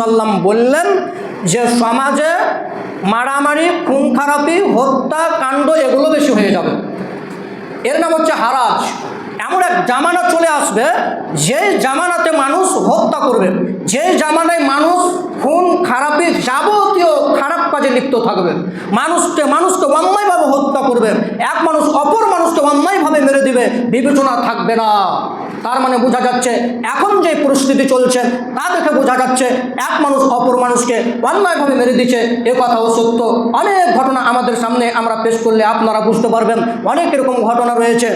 সাল্লাম বললেন যে সমাজে মারামারি খুন খারাপি হত্যা, কাণ্ড এগুলো বেশি হয়ে যাবে। এর নাম হচ্ছে হারাজ। এমন এক জামানা চলে আসবে যে জামানাতে মানুষ হত্যা করবে যে জামানায় মানুষ খুন, খারাপি যাবতীয় খারাপ কাজে লিপ্ত থাকবে। মানুষকে মানুষকে অন্যায়ভাবে হত্যা করবে। এক মানুষ অপর মানুষকে অন্যায়ভাবে মেরে দিবে, বিবেচনা থাকবে না। তার মানে বোঝা যাচ্ছে এখন যে পরিস্থিতি চলছে, তা দেখে বোঝা যাচ্ছে এক মানুষ অপর মানুষকে অন্যায়ভাবে মেরে দিচ্ছে। এ কথাও সত্য। অনেক ঘটনা আমাদের সামনে আমরা পেশ করলে আপনারা বুঝতে পারবেন অনেক এরকম ঘটনা রয়েছে।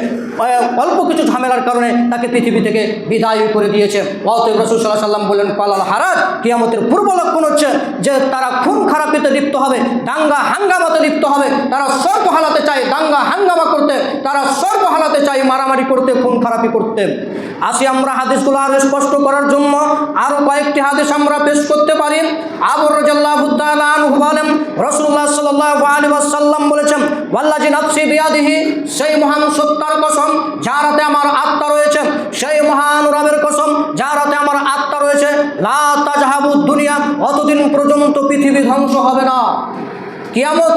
অল্প কিছু ঝামেলার কারণে তাকে পৃথিবী থেকে বিদায় করে দিয়েছে। অতএব রসুল সাল্লাম বললেন পালাল হারাজ, কিয়ামতের পূর্ব লক্ষণ হচ্ছে যে তারা খুন খারাপিতে লিপ্ত হবে, দাঙ্গা হাঙ্গামাতে লিপ্ত হবে। তারা সর্ব হালাতে চায় দাঙ্গা হাঙ্গামা করতে তারা সর্ব হালাতে চাই মারামারি করতে, খুন খারাপি করতে। আসি আমরা হাদিসগুলো আরও স্পষ্ট করার জন্য। আরও কয়েকটি হাদিস আমরা পেশ করতে পারি। আবর রাজাল্লাহ বলেন রসুল্লাহ সাল্লাহ আলী সাল্লাম বলেছেন ওয়াল্লাজি নাফসি বিয়াদিহি সেই মহান সত্তার কসম, যার হাতে আমার আত্মা রয়েছে। সেই মহান রবের কসম, যার হাতে আমার আত্মা রয়েছে। লা তাজহাবু দুনিয়া, অতদিন পর্যন্ত পৃথিবী ধ্বংস হবে না। কিয়ামত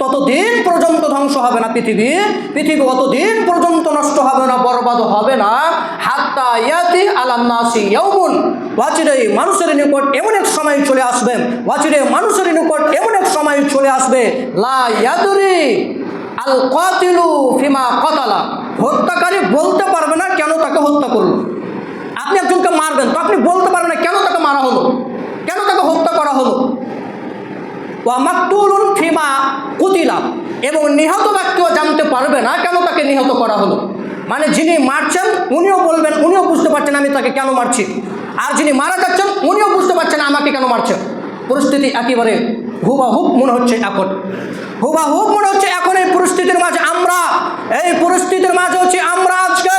ততদিন পর্যন্ত ধ্বংস হবে না পৃথিবী। পৃথিবী অতদিন পর্যন্ত নষ্ট হবে না, বরবাদ হবে না। হাত্তা ইয়াতি আলান্নাসি ইয়াউমুন। ওয়াচিরে মানুষের নিকট এমন এক সময় চলে আসবে। ওয়াচিরে মানুষের নিকট এমন এক সময় চলে আসবে। লা ইয়াদুরি আল কাতিলু ফিমা কতালা। হত্যাকারী বলতে পারবে না কেন তাকে হত্যা করল। আপনি একজনকে মারবেন, তো আপনি বলতে পারবেন না কেন তাকে মারা হলো? কেন তাকে হত্যা করা হলো? ওয়ামাকুলুন ফিমা কুতিলা এবং নিহত ব্যক্তিও জানতে পারবে না কেন তাকে নিহত করা হলো। মানে যিনি মারছেন, উনিও বলবেন, উনিও বুঝতে পারছেন আমি তাকে কেন মারছি। আর যিনি মারা যাচ্ছেন, উনিও বুঝতে পারছেন আমাকে কেন মারছেন। পরিস্থিতি একেবারে হুবাহুব মনে হচ্ছে এখন। হুবাহুব মনে হচ্ছে এখন এই পরিস্থিতির মাঝে আমরা। এই পরিস্থিতির মাঝে হচ্ছে আমরা আজকে।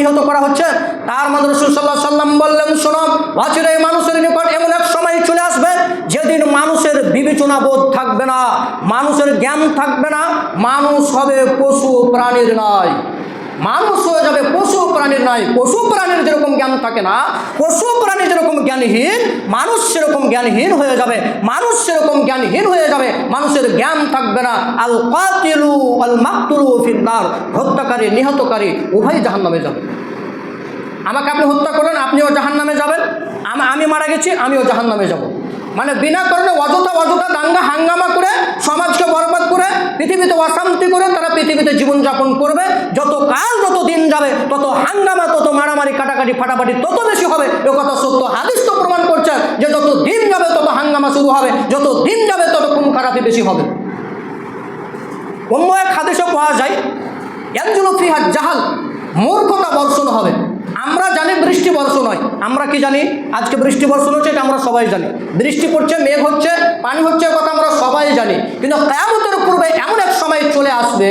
নিহত করা হচ্ছে। তার মধ্যে রসুল সাল্লাহ সাল্লাম বললেন শোনব বাছুর এই মানুষের নিকট এমন এক সময় চলে আসবে, যেদিন মানুষের বিবেচনা বোধ থাকবে না, মানুষের জ্ঞান থাকবে না, মানুষ হবে পশু প্রাণীর নয় মানুষ হয়ে যাবে পশু প্রাণীর নয় পশু প্রাণীর যেরকম জ্ঞান থাকে না, পশু জ্ঞানহীন, মানুষ সেরকম জ্ঞানহীন হয়ে যাবে, মানুষ সেরকম জ্ঞানহীন হয়ে যাবে, মানুষের জ্ঞান থাকবে না। আল কাতিলু আল মাকতুলু ফিন্নার, হত্যাকারী, নিহতকারী উভয় জাহান নামে যাবে। আমাকে আপনি হত্যা করেন আপনিও জাহান নামে যাবেন। আমি মারা গেছি, আমিও জাহান নামে যাব। মানে বিনা কারণে অযথা অযথা দাঙ্গা হাঙ্গামা করে সমাজকে বরবাদ করে, পৃথিবীতে অশান্তি করে তারা পৃথিবীতে জীবনযাপন করবে। যত কাল যত দিন যাবে, তত হাঙ্গামা, তত মারামারি, কাটাকাটি, ফাটাফাটি তত বেশি হবে। এ কথা সত্য, হাদিস তো প্রমাণ করছে যে যত দিন যাবে, তত হাঙ্গামা শুরু হবে। যত দিন যাবে, তত খুন খারাপি বেশি হবে। অন্য এক হাদিসও পাওয়া যায় একজন ফিহার জাহাল, মূর্খতা বর্ষণ হবে। আমরা জানি বৃষ্টি বর্ষণ হয়। আমরা কি জানি? আজকে বৃষ্টি বর্ষণ হচ্ছে এটা আমরা সবাই জানি। বৃষ্টি পড়ছে, মেঘ হচ্ছে, পানি হচ্ছে কথা আমরা সবাই জানি। কিন্তু কেয়ামতের পূর্বে এমন এক সময় চলে আসবে,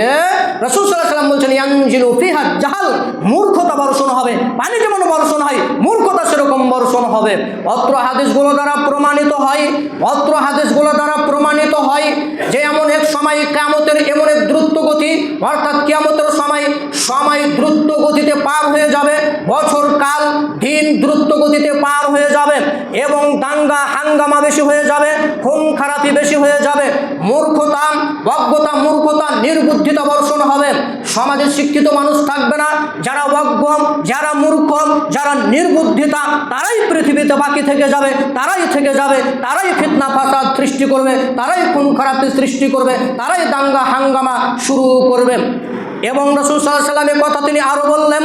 রসুল সাল্লাহ সাল্লাম বলছেন, ইয়ানজিলু ফিহার জাহাল, মূর্খতা বর্ষণ হবে। পানি যেমন বর্ষণ হয়, মূর্খতা সেরকম বর্ষণ হবে। অত্র হাদিসগুলো দ্বারা প্রমাণিত হয়, অত্র হাদিসগুলো দ্বারা প্রমাণিত হয় যে এমন এক সময় কেয়ামতের এমন এক দ্রুত গতি, অর্থাৎ কেয়ামতের সময় সময় দ্রুত গতিতে পার হয়ে যাবে। বছর কাল দিন দ্রুত গতিতে পার হয়ে যাবে এবং দাঙ্গা হাঙ্গামা বেশি হয়ে যাবে, খুন খারাপি বেশি হয়ে যাবে, মূর্খতা অজ্ঞতা মূর্খতা, নির্বুদ্ধিতা বর্ষণ হবে। সমাজে শিক্ষিত মানুষ থাকবে না, যারা অজ্ঞ যারা মূর্খ, যারা নির্বুদ্ধিতা, তারাই পৃথিবীতে বাকি থেকে যাবে, তারাই থেকে যাবে, তারাই ফিতনা ফাসাদ সৃষ্টি করবে, তারাই খুন খারাপি সৃষ্টি করবে, তারাই দাঙ্গা হাঙ্গামা শুরু করবে। এবং রসুল সাল্লাহ কথা তিনি আরও বললেন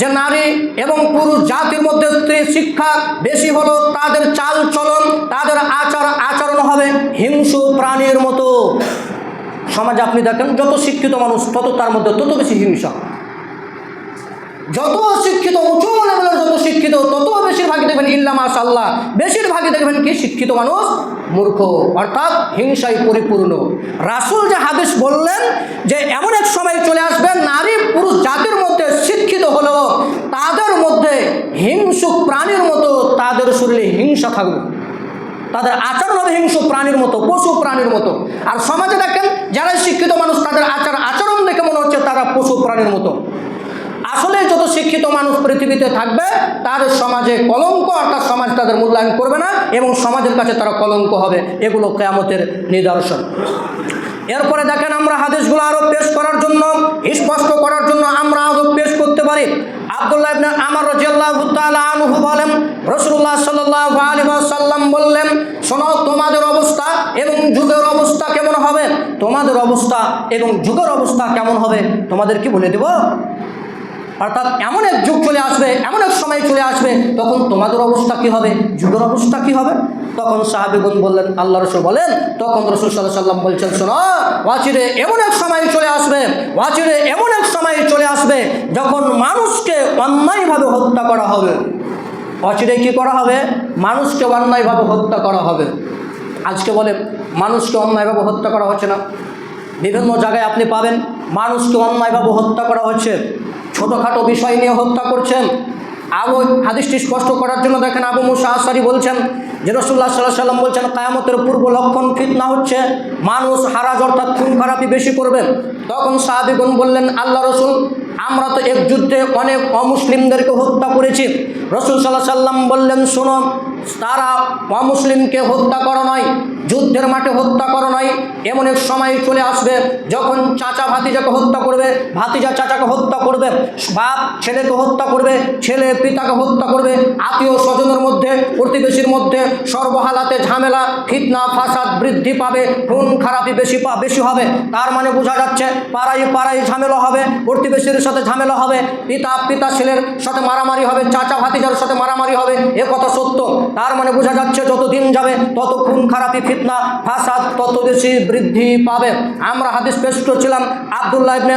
যে, নারী এবং পুরুষ জাতির মধ্যে শিক্ষা বেশি হলো, তাদের চাল চলন, তাদের আচার আচরণ হবে হিংসু প্রাণীর মতো। সমাজে আপনি দেখেন, যত শিক্ষিত মানুষ, তত তার মধ্যে তত বেশি হিংসা। যত শিক্ষিত, উঁচু লেভেলের যত শিক্ষিত, তত ইল্লা মাশাল্লাহ বেশিরভাগই দেখবেন কি? শিক্ষিত মানুষ, মূর্খ। অর্থাৎ হিংসায় পরিপূর্ণ। রাসুল যে হাদিস বললেন যে, এমন এক সময় চলে আসবে নারী পুরুষ জাতির মধ্যে শিক্ষিত হলেও তাদের মধ্যে হিংসুক প্রাণীর মতো তাদের শরীরে হিংসা থাকবে। তাদের আচরণ হবে হিংসু প্রাণীর মতো, পশু প্রাণীর মতো। আর সমাজে দেখেন যারা শিক্ষিত মানুষ, তাদের আচার আচরণ দেখে মনে হচ্ছে তারা পশু প্রাণীর মতো। আসলে যত শিক্ষিত মানুষ পৃথিবীতে থাকবে, তার সমাজে কলঙ্ক অর্থাৎ সমাজ তাদের মূল্যায়ন করবে না এবং সমাজের কাছে তারা কলঙ্ক হবে। এগুলো কেয়ামতের নিদর্শন। এরপরে দেখেন আমরা হাদিসগুলো আরও পেশ করার জন্য, স্পষ্ট করার জন্য আমরা আরও পেশ করতে পারি। আব্দুল্লাহ ইবনে আমার রাদিয়াল্লাহু তাআলা আনহু বলেন, রাসূলুল্লাহ সাল্লাল্লাহু আলাইহি ওয়াসাল্লাম বললেন, শোনো, তোমাদের অবস্থা এবং যুগের অবস্থা কেমন হবে? তোমাদের অবস্থা এবং যুগের অবস্থা কেমন হবে? তোমাদের কি বলে দেব? অর্থাৎ এমন এক যুগ চলে আসবে, এমন এক সময় চলে আসবে, তখন তোমাদের অবস্থা কি হবে? যুগের অবস্থা কি হবে? তখন সাহাবিগুন বললেন, আল্লাহ রসুল বলেন, তখন রসুল সাল্লাহ সাল্লাম বলছেন, শোনো ওয়াচিরে এমন এক সময় চলে আসবে ওয়াচিরে এমন এক সময় চলে আসবে, যখন মানুষকে অন্যায়ভাবে হত্যা করা হবে। অচিরে কি করা হবে? মানুষকে অন্যায়ভাবে হত্যা করা হবে। আজকে বলে, মানুষকে অন্যায়ভাবে হত্যা করা হচ্ছে না। বিভিন্ন জায়গায় আপনি পাবেন, মানুষকে অন্যায়ভাবে হত্যা করা হচ্ছে। ছোটোখাটো বিষয় নিয়ে হত্যা করছেন। আবু হাদিসটি স্পষ্ট করার জন্য দেখেন আবু মুসা আসারি বলছেন যে রসুল্লাহ সাল্লাহ সাল্লাম বলছেন, কায়ামতের পূর্ব লক্ষণ ফিতনা হচ্ছে, মানুষ হারাজ অর্থাৎ খুন খারাপি বেশি করবেন তখন সাহাবিগুন বললেন, আল্লাহ রসুল, আমরা তো এক যুদ্ধে অনেক অমুসলিমদেরকে হত্যা করেছি। রসুল সাল্লাহ সাল্লাম বললেন, শোনো, তারা অমুসলিমকে হত্যা করা নয় যুদ্ধের মাঠে হত্যা করা নয় এমন এক সময় চলে আসবে, যখন চাচা ভাতিজাকে হত্যা করবে, ভাতিজা চাচাকে হত্যা করবে, বাপ ছেলেকে হত্যা করবে, ছেলে পিতাকে হত্যা করবে, আত্মীয় স্বজনের মধ্যে, প্রতিবেশীর মধ্যে সর্বহালাতে ঝামেলা, ফিতনা, ফাসাদ বৃদ্ধি পাবে, খুন খারাপি বেশি পা বেশি হবে। তার মানে বোঝা যাচ্ছে, পাড়ায় পাড়ায় ঝামেলা হবে, প্রতিবেশীর সাথে ঝামেলা হবে, পিতা পিতা ছেলের সাথে মারামারি হবে, চাচা ভাতিজার সাথে মারামারি হবে, এ কথা সত্য। তার মানে বোঝা যাচ্ছে যত দিন যাবে, তত খুন খারাপি ফিতনা ফাসাদ তত বেশি বৃদ্ধি পাবে। আমরা হাদিস পেশ করছিলাম আবদুল্লাহ ইবনে